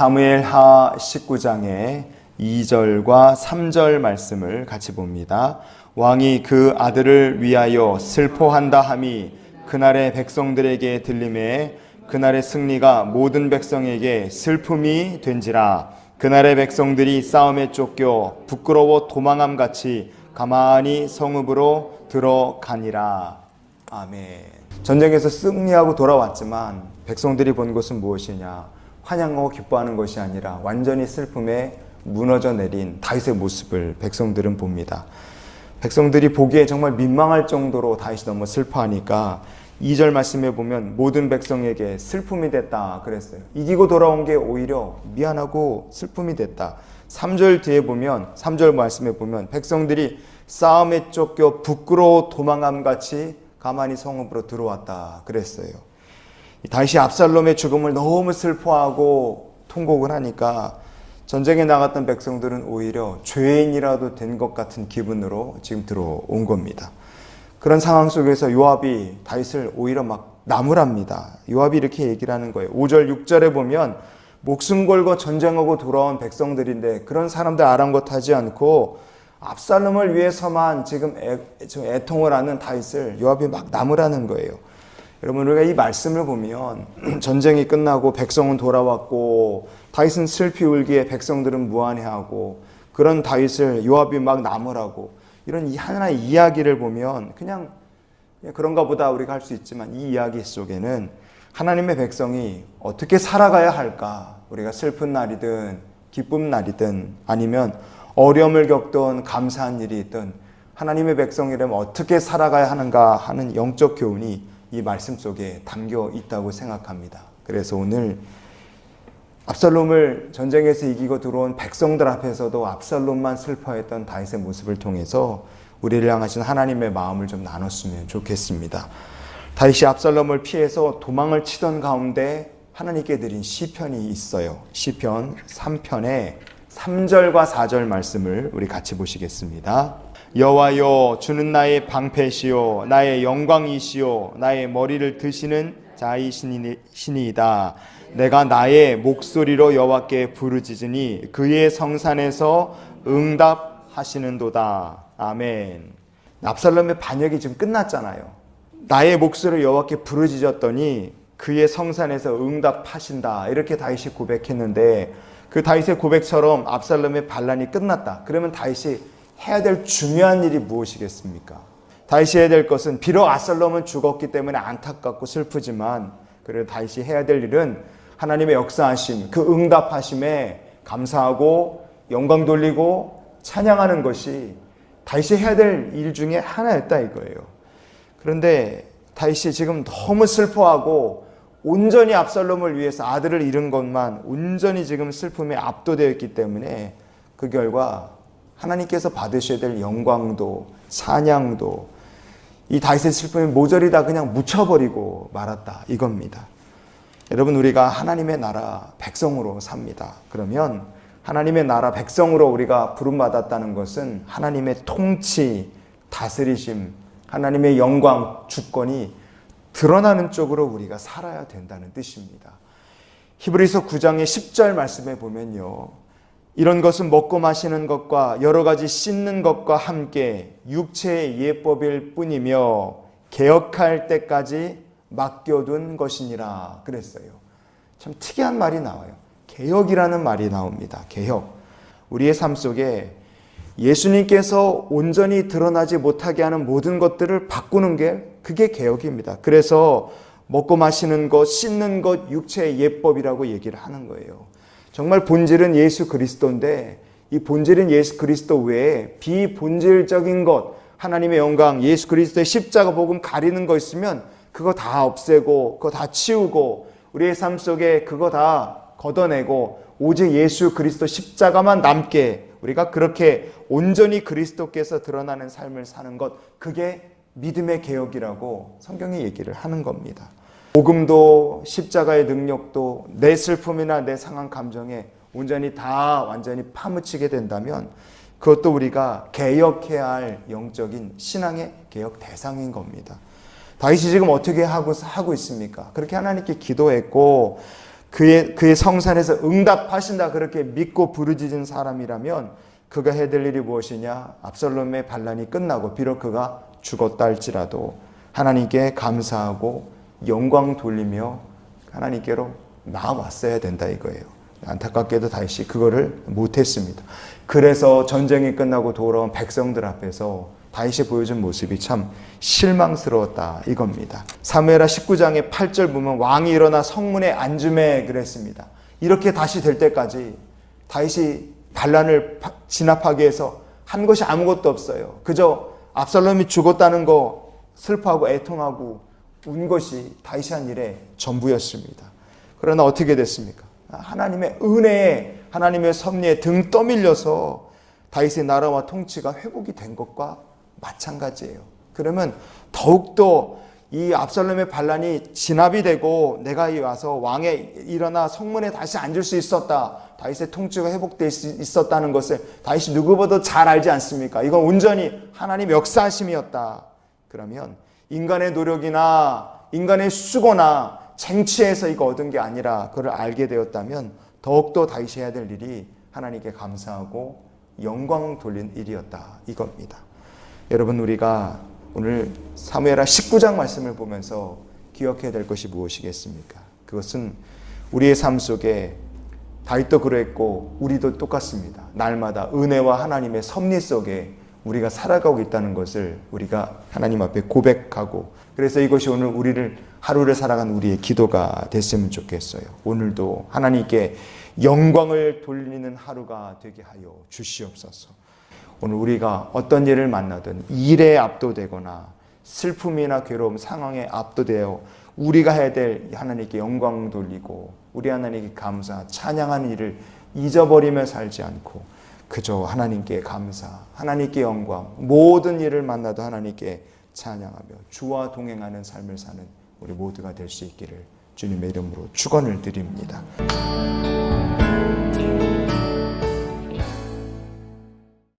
사무엘하 19장의 2절과 3절 말씀을 같이 봅니다. 왕이 그 아들을 위하여 슬퍼한다 함이 그날의 백성들에게 들림에 그날의 승리가 모든 백성에게 슬픔이 된지라 그날의 백성들이 싸움에 쫓겨 부끄러워 도망함 같이 가만히 성읍으로 들어가니라. 아멘. 전쟁에서 승리하고 돌아왔지만 백성들이 본 것은 무엇이냐? 환영하고 기뻐하는 것이 아니라 완전히 슬픔에 무너져 내린 다윗의 모습을 백성들은 봅니다. 백성들이 보기에 정말 민망할 정도로 다윗이 너무 슬퍼하니까 2절 말씀에 보면 모든 백성에게 슬픔이 됐다 그랬어요. 이기고 돌아온 게 오히려 미안하고 슬픔이 됐다. 3절 뒤에 보면 3절 말씀에 보면 백성들이 싸움에 쫓겨 부끄러워 도망함 같이 가만히 성읍으로 들어왔다 그랬어요. 다시 압살롬의 죽음을 너무 슬퍼하고 통곡을 하니까 전쟁에 나갔던 백성들은 오히려 죄인이라도 된 것 같은 기분으로 지금 들어온 겁니다. 그런 상황 속에서 요압이 다윗을 오히려 막 나무랍니다. 요압이 이렇게 얘기를 하는 거예요. 5절, 6절에 보면 목숨 걸고 전쟁하고 돌아온 백성들인데 그런 사람들 아랑곳하지 않고 압살롬을 위해서만 지금 애, 애통을 하는 다윗을 요압이 막 나무라는 거예요. 여러분 우리가 이 말씀을 보면 전쟁이 끝나고 백성은 돌아왔고 다윗은 슬피 울기에 백성들은 무안해하고 그런 다윗을 요압이 막 나무라고 이런 이 하나의 이야기를 보면 그냥 그런가 보다 우리가 할 수 있지만 이 이야기 속에는 하나님의 백성이 어떻게 살아가야 할까? 우리가 슬픈 날이든 기쁜 날이든 아니면 어려움을 겪던 감사한 일이 있든 하나님의 백성이라면 어떻게 살아가야 하는가 하는 영적 교훈이 이 말씀 속에 담겨 있다고 생각합니다. 그래서 오늘 압살롬을 전쟁에서 이기고 들어온 백성들 앞에서도 압살롬만 슬퍼했던 다윗의 모습을 통해서 우리를 향하신 하나님의 마음을 좀 나눴으면 좋겠습니다. 다윗이 압살롬을 피해서 도망을 치던 가운데 하나님께 드린 시편이 있어요. 시편 3편에 3절과 4절 말씀을 우리 같이 보시겠습니다. 여호와여 주는 나의 방패시요 나의 영광이시요 나의 머리를 드시는 자이시니이다. 내가 나의 목소리로 여호와께 부르짖으니 그의 성산에서 응답하시는도다. 아멘. 압살롬의 반역이 지금 끝났잖아요. 나의 목소리로 여호와께 부르짖었더니 그의 성산에서 응답하신다. 이렇게 다윗이 고백했는데 그 다윗의 고백처럼 압살롬의 반란이 끝났다. 그러면 다윗이 해야 될 중요한 일이 무엇이겠습니까? 다윗이 해야 될 것은 비록 아살롬은 죽었기 때문에 안타깝고 슬프지만 그래도 다윗이 해야 될 일은 하나님의 역사하심, 그 응답하심에 감사하고 영광 돌리고 찬양하는 것이 다윗이 해야 될 일 중에 하나였다 이거예요. 그런데 다윗이 지금 너무 슬퍼하고 온전히 압살롬을 위해서 아들을 잃은 것만 온전히 지금 슬픔에 압도되어 있기 때문에 그 결과 하나님께서 받으셔야 될 영광도 찬양도 이 다윗의 슬픔에 모조리 다 그냥 묻혀버리고 말았다 이겁니다. 여러분 우리가 하나님의 나라 백성으로 삽니다. 그러면 하나님의 나라 백성으로 우리가 부름받았다는 것은 하나님의 통치, 다스리심, 하나님의 영광, 주권이 드러나는 쪽으로 우리가 살아야 된다는 뜻입니다. 히브리서 9장의 10절 말씀에 보면요. 이런 것은 먹고 마시는 것과 여러 가지 씻는 것과 함께 육체의 예법일 뿐이며 개혁할 때까지 맡겨둔 것이니라 그랬어요. 참 특이한 말이 나와요. 개혁이라는 말이 나옵니다. 개혁. 우리의 삶 속에 예수님께서 온전히 드러나지 못하게 하는 모든 것들을 바꾸는 게 그게 개혁입니다. 그래서 먹고 마시는 것, 씻는 것, 육체의 예법이라고 얘기를 하는 거예요. 정말 본질은 예수 그리스도인데 이 본질은 예수 그리스도 외에 비본질적인 것, 하나님의 영광, 예수 그리스도의 십자가 복음 가리는 거 있으면 그거 다 없애고 그거 다 치우고 우리의 삶 속에 그거 다 걷어내고 오직 예수 그리스도 십자가만 남게 우리가 그렇게 온전히 그리스도께서 드러나는 삶을 사는 것 그게 믿음의 개혁이라고 성경이 얘기를 하는 겁니다. 복음도 십자가의 능력도 내 슬픔이나 내 상한 감정에 온전히 다 완전히 파묻히게 된다면 그것도 우리가 개혁해야 할 영적인 신앙의 개혁 대상인 겁니다. 다윗이 지금 어떻게 하고 하고 있습니까? 그렇게 하나님께 기도했고 그의 그의 성산에서 응답하신다 그렇게 믿고 부르짖은 사람이라면 그가 해야 될 일이 무엇이냐? 압살롬의 반란이 끝나고 비록 그가 죽었다 할지라도 하나님께 감사하고 영광 돌리며 하나님께로 나왔어야 된다 이거예요. 안타깝게도 다시 그거를 못했습니다. 그래서 전쟁이 끝나고 돌아온 백성들 앞에서 다윗이 보여준 모습이 참 실망스러웠다 이겁니다. 사무엘하 19장의 8절 보면 왕이 일어나 성문에 앉음에 그랬습니다. 이렇게 다시 될 때까지 다윗이 반란을 파- 진압하기 위해서 한 것이 아무것도 없어요. 그저 압살롬이 죽었다는 거 슬퍼하고 애통하고 운 것이 다윗이 한 일의 전부였습니다. 그러나 어떻게 됐습니까? 하나님의 은혜에 하나님의 섭리에 등 떠밀려서 다윗의 나라와 통치가 회복이 된 것과 마찬가지예요. 그러면 더욱더 이 압살롬의 반란이 진압이 되고 내가 이 와서 왕에 일어나 성문에 다시 앉을 수 있었다. 다윗의 통치가 회복될 수 있었다는 것을 다윗이 누구보다 잘 알지 않습니까? 이건 온전히 하나님의 역사하심이었다. 그러면 인간의 노력이나 인간의 수고나 쟁취해서 이거 얻은 게 아니라 그걸 알게 되었다면 더욱더 다윗이 해야 될 일이 하나님께 감사하고 영광 돌린 일이었다. 이겁니다. 여러분 우리가 오늘 사무엘하 19장 말씀을 보면서 기억해야 될 것이 무엇이겠습니까? 그것은 우리의 삶 속에 다윗도 그랬고 우리도 똑같습니다. 날마다 은혜와 하나님의 섭리 속에 우리가 살아가고 있다는 것을 우리가 하나님 앞에 고백하고 그래서 이것이 오늘 우리를 하루를 살아간 우리의 기도가 됐으면 좋겠어요. 오늘도 하나님께 영광을 돌리는 하루가 되게 하여 주시옵소서. 오늘 우리가 어떤 일을 만나든 일에 압도되거나 슬픔이나 괴로움 상황에 압도되어 우리가 해야 될 하나님께 영광 돌리고 우리 하나님께 감사 찬양하는 일을 잊어버리며 살지 않고 그저 하나님께 감사 하나님께 영광 모든 일을 만나도 하나님께 찬양하며 주와 동행하는 삶을 사는 우리 모두가 될 수 있기를 주님의 이름으로 축원을 드립니다.